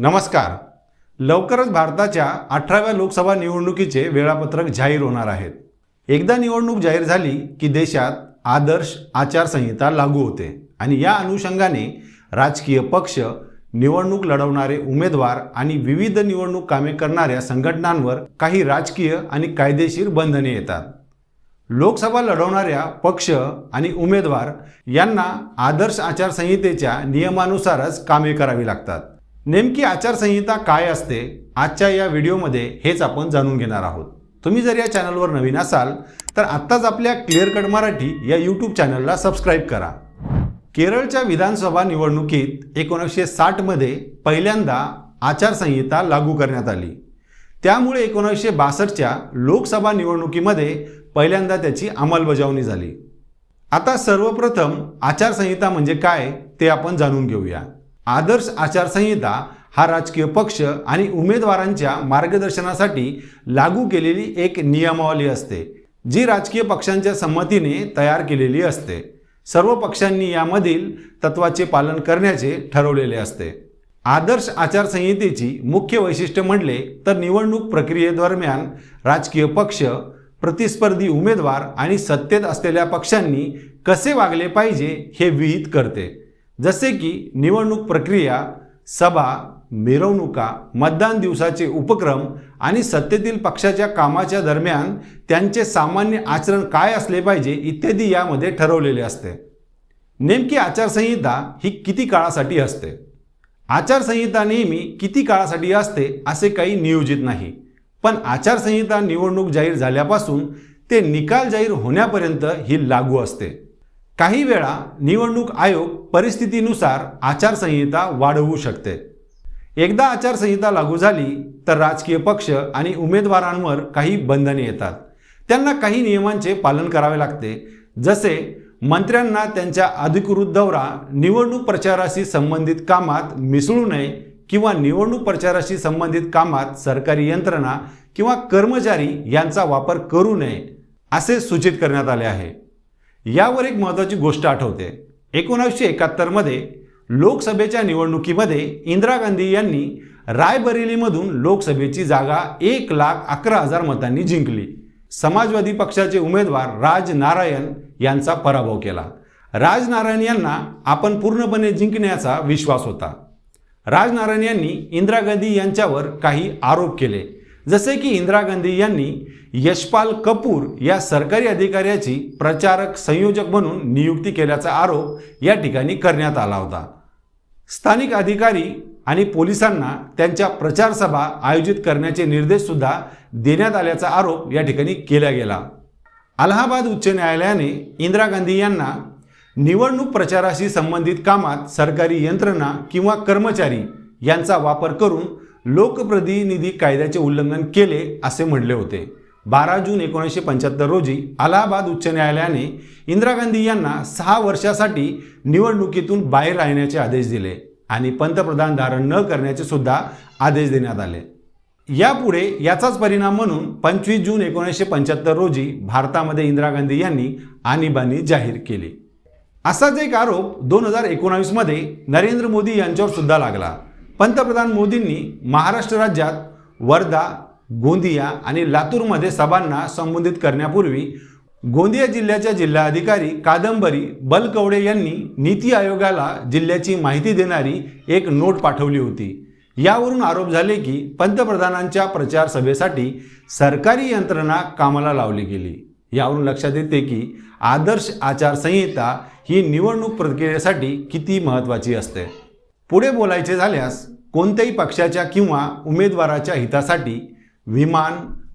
नमस्कार. लवकरच भारताच्या अठराव्या लोकसभा निवडणुकीचे वेळापत्रक जाहीर होणार आहेत. एकदा निवडणूक जाहीर झाली की देशात आदर्श आचारसंहिता लागू होते आणि या अनुषंगाने राजकीय पक्ष निवडणूक लढवणारे उमेदवार आणि विविध निवडणूक कामे करणाऱ्या संघटनांवर काही राजकीय आणि कायदेशीर बंधने येतात. लोकसभा लढवणाऱ्या पक्ष आणि उमेदवार यांना आदर्श आचारसंहितेच्या नियमानुसारच कामे करावी लागतात. नेमकी आचारसंहिता काय असते? आजच्या या व्हिडिओमध्ये हेच आपण जाणून घेणार आहोत. तुम्ही जर या चॅनलवर नवीन असाल तर आत्ताच आपल्या क्लिअर कट मराठी या यूट्यूब चॅनलला सबस्क्राईब करा. केरळच्या विधानसभा निवडणुकीत एकोणीसशे साठमध्ये पहिल्यांदा आचारसंहिता लागू करण्यात आली. त्यामुळे एकोणीसशे बासष्टच्या लोकसभा निवडणुकीमध्ये पहिल्यांदा त्याची अंमलबजावणी झाली. आता सर्वप्रथम आचारसंहिता म्हणजे काय ते आपण जाणून घेऊया. आदर्श आचारसंहिता हा राजकीय पक्ष आणि उमेदवारांच्या मार्गदर्शनासाठी लागू केलेली एक नियमावली असते जी राजकीय पक्षांच्या संमतीने तयार केलेली असते. सर्व पक्षांनी यामधील तत्वाचे पालन करण्याचे ठरवलेले असते. आदर्श आचारसंहितेची मुख्य वैशिष्ट्य म्हटले तर निवडणूक प्रक्रियेदरम्यान राजकीय पक्ष प्रतिस्पर्धी उमेदवार आणि सत्तेत असलेल्या पक्षांनी कसे वागले पाहिजे हे विहित करते. जसे की निवडणूक प्रक्रिया सभा मिरवणुका मतदान दिवसाचे उपक्रम आणि सत्तेतील पक्षाच्या कामाच्या दरम्यान त्यांचे सामान्य आचरण काय असले पाहिजे इत्यादी यामध्ये ठरवलेले असते. नेमकी आचारसंहिता ही किती काळासाठी असते? आचारसंहिता नेहमी किती काळासाठी असते असे काही नियोजित नाही. पण आचारसंहिता निवडणूक जाहीर झाल्यापासून ते निकाल जाहीर होण्यापर्यंत ही लागू असते. काही वेळा निवडणूक आयोग परिस्थितीनुसार आचारसंहिता वाढवू शकते. एकदा आचारसंहिता लागू झाली तर राजकीय पक्ष आणि उमेदवारांवर काही बंधने येतात. त्यांना काही नियमांचे पालन करावे लागते. जसे मंत्र्यांना त्यांच्या अधिकृत दौरा निवडणूक प्रचाराशी संबंधित कामात मिसळू नये किंवा निवडणूक प्रचाराशी संबंधित कामात सरकारी यंत्रणा किंवा कर्मचारी यांचा वापर करू नये असे सूचित करण्यात आले आहे. यावर एक महत्त्वाची गोष्ट आठवते. एकोणावीसशे एकाहत्तरमध्ये लोकसभेच्या निवडणुकीमध्ये इंदिरा गांधी यांनी रायबरेलीमधून लोकसभेची जागा एक लाख अकरा हजार मतांनी जिंकली. समाजवादी पक्षाचे उमेदवार राज नारायण यांचा पराभव केला. राज नारायण यांना आपण पूर्णपणे जिंकण्याचा विश्वास होता. राजनारायण यांनी इंदिरा गांधी यांच्यावर काही आरोप केले. जसे की इंदिरा गांधी यांनी यशपाल कपूर या सरकारी अधिकाऱ्याची प्रचारक संयोजक म्हणून नियुक्ती केल्याचा आरोप या ठिकाणी करण्यात आला होता. स्थानिक अधिकारी आणि पोलिसांना त्यांच्या प्रचारसभा आयोजित करण्याचे निर्देशसुद्धा देण्यात आल्याचा आरोप या ठिकाणी केला गेला. अलाहाबाद उच्च न्यायालयाने इंदिरा गांधी यांना निवडणूक प्रचाराशी संबंधित कामात सरकारी यंत्रणा किंवा कर्मचारी यांचा वापर करून लोकप्रतिनिधी कायद्याचे उल्लंघन केले असे म्हणले होते. बारा जून एकोणीसशे पंच्याहत्तर रोजी अलाहाबाद उच्च न्यायालयाने इंदिरा गांधी यांना सहा वर्षासाठी निवडणुकीतून बाहेर राहण्याचे आदेश दिले आणि पंतप्रधान धारण न करण्याचे सुद्धा आदेश देण्यात आले. यापुढे याचाच परिणाम म्हणून पंचवीस जून एकोणीसशे पंच्याहत्तर रोजी भारतामध्ये इंदिरा गांधी यांनी आणीबाणी जाहीर केली. असाच एक आरोप दोन हजार एकोणावीसमध्ये नरेंद्र मोदी यांच्यावर सुद्धा लागला. पंतप्रधान मोदींनी महाराष्ट्र राज्यात वर्धा गोंदिया आणि लातूरमध्ये सभांना संबोधित करण्यापूर्वी गोंदिया जिल्ह्याच्या जिल्हाधिकारी कादंबरी बलकवडे यांनी नीती आयोगाला जिल्ह्याची माहिती देणारी एक नोट पाठवली होती. यावरून आरोप झाले की पंतप्रधानांच्या प्रचार सभेसाठी सरकारी यंत्रणा कामाला लावली गेली. यावरून लक्षात येते की आदर्श आचारसंहिता ही निवडणूक प्रक्रियेसाठी किती महत्त्वाची असते. पुढे बोलायचे झाल्यास कोणत्याही पक्षाच्या किंवा उमेदवाराच्या हितासाठी विमान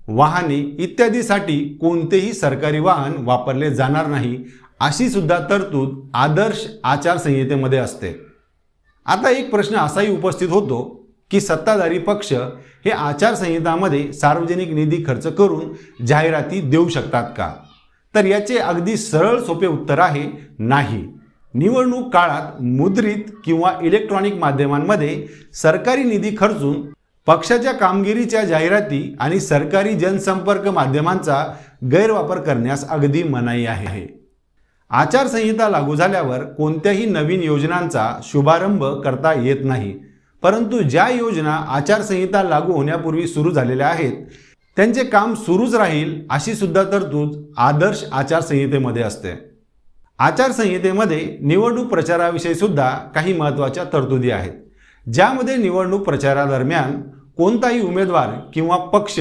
वाहने इत्यादीसाठी कोणतेही सरकारी वाहन वापरले जाणार नाही अशी सुद्धा तरतूद आदर्श आचारसंहितेमध्ये असते. आता एक प्रश्न असाही उपस्थित होतो की सत्ताधारी पक्ष हे आचारसंहितामध्ये सार्वजनिक निधी खर्च करून जाहिराती देऊ शकतात का? तर याचे अगदी सरळ सोपे उत्तर आहे नाही. निवडणूक काळात मुद्रित किंवा इलेक्ट्रॉनिक माध्यमांमध्ये सरकारी निधी खर्चून पक्षाच्या कामगिरीच्या जाहिराती आणि सरकारी जनसंपर्क माध्यमांचा गैरवापर करण्यास अगदी मनाई आहे. आचारसंहिता लागू झाल्यावर कोणत्याही नवीन योजनांचा शुभारंभ करता येत नाही. परंतु ज्या योजना आचारसंहिता लागू होण्यापूर्वी सुरू झालेल्या आहेत त्यांचे काम सुरूच राहील अशी सुद्धा तरतूद आदर्श आचारसंहितेमध्ये असते. आचारसंहितेमध्ये निवडणूक प्रचाराविषयी सुद्धा काही महत्त्वाच्या तरतुदी आहेत. ज्यामध्ये निवडणूक प्रचारादरम्यान कोणताही उमेदवार किंवा पक्ष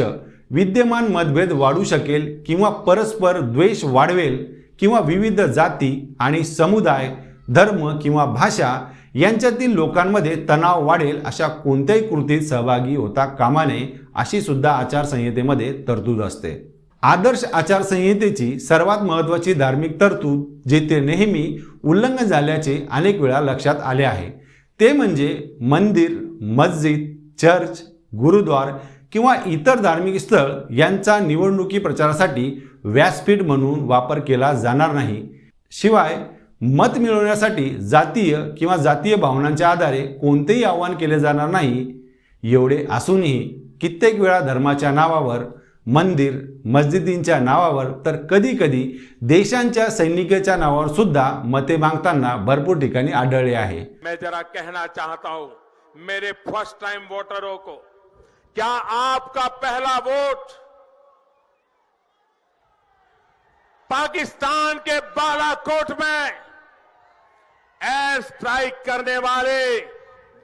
विद्यमान मतभेद वाढू शकेल किंवा परस्पर द्वेष वाढवेल किंवा विविध जाती आणि समुदाय धर्म किंवा भाषा यांच्यातील लोकांमध्ये तणाव वाढेल अशा कोणत्याही कृतीत सहभागी होता कामा नये अशी सुद्धा आचारसंहितेमध्ये तरतूद असते. आदर्श आचारसंहितेची सर्वात महत्त्वाची धार्मिक तरतूद जेथे नेहमी उल्लंघन झाल्याचे अनेक वेळा लक्षात आले आहे. ते म्हणजे मंदिर मस्जिद चर्च गुरुद्वार किंवा इतर धार्मिक स्थळ यांचा निवडणुकी प्रचारासाठी व्यासपीठ म्हणून वापर केला जाणार नाही. शिवाय मत मिळवण्यासाठी जातीय किंवा जातीय भावनांच्या आधारे कोणतेही आव्हान केले जाणार नाही. एवढे असूनही कित्येक वेळा धर्माच्या नावावर मंदिर, मस्जिदींच्या नावावर, तर कधी कधी देशांच्या सैनिकाच्या नावावर सुद्धा मते मागताना भरपूर ठिकाणी आढळले आहे. मैं जरा कहना चाहता हूँ, मेरे फ़र्स्ट टाइम वोटरों को, क्या आपका पहला वोट पाकिस्तान के बालाकोट में एयर स्ट्राइक करने वाले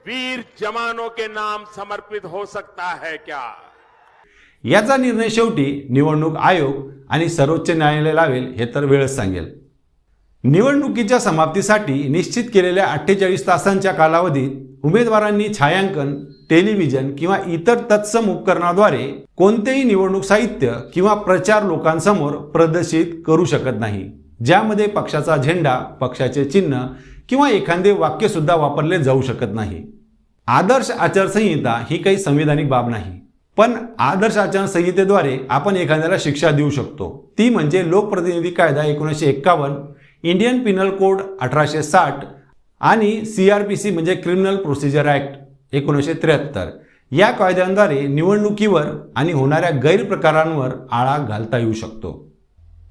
वीर जवानों के नाम समर्पित हो सकता है क्या? याचा निर्णय शेवटी निवडणूक आयोग आणि सर्वोच्च न्यायालय लावेल हे तर वेळच सांगेल. निवडणुकीच्या समाप्तीसाठी निश्चित केलेल्या अठ्ठेचाळीस तासांच्या कालावधीत उमेदवारांनी छायांकन टेलिव्हिजन किंवा इतर तत्सम उपकरणाद्वारे कोणतेही निवडणूक साहित्य किंवा प्रचार लोकांसमोर प्रदर्शित करू शकत नाही. ज्यामध्ये पक्षाचा झेंडा पक्षाचे चिन्ह किंवा एखादे वाक्यसुद्धा वापरले जाऊ शकत नाही. आदर्श आचारसंहिता ही काही संविधानिक बाब नाही. पण आदर्श आचारसंहितेद्वारे आपण एखाद्याला शिक्षा देऊ शकतो. ती म्हणजे लोकप्रतिनिधी कायदा एकोणीसशे एक्कावन्न इंडियन पिनल कोड अठराशे साठ आणि सी आर पी सी म्हणजे क्रिमिनल प्रोसिजर ॲक्ट एकोणीसशे त्र्याहत्तर. या कायद्यांद्वारे निवडणुकीवर आणि होणाऱ्या गैरप्रकारांवर आळा घालता येऊ शकतो.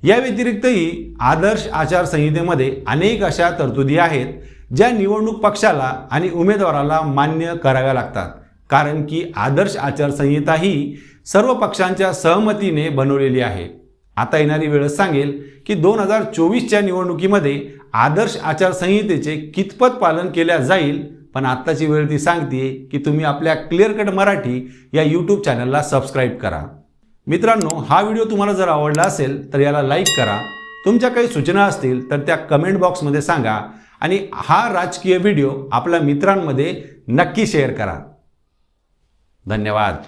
या व्यतिरिक्तही आदर्श आचारसंहितेमध्ये अनेक अशा तरतुदी आहेत ज्या निवडणूक पक्षाला आणि उमेदवाराला मान्य कराव्या लागतात. कारण की आदर्श आचारसंहिता ही सर्व पक्षांच्या सहमतीने बनवलेली आहे. आता येणारी वेळच सांगेल की दोन हजार चोवीसच्या निवडणुकीमध्ये आदर्श आचारसंहितेचे कितपत पालन केल्या जाईल पण आत्ताची वेळ ती सांगते की तुम्ही आपल्या क्लिअर कट मराठी या यूट्यूब चॅनलला सबस्क्राईब करा. मित्रांनो हा व्हिडिओ तुम्हाला जर आवडला असेल तर याला लाईक करा. तुमच्या काही सूचना असतील तर त्या कमेंट बॉक्समध्ये सांगा आणि हा राजकीय व्हिडिओ आपल्या मित्रांमध्ये नक्की शेअर करा. धन्यवाद.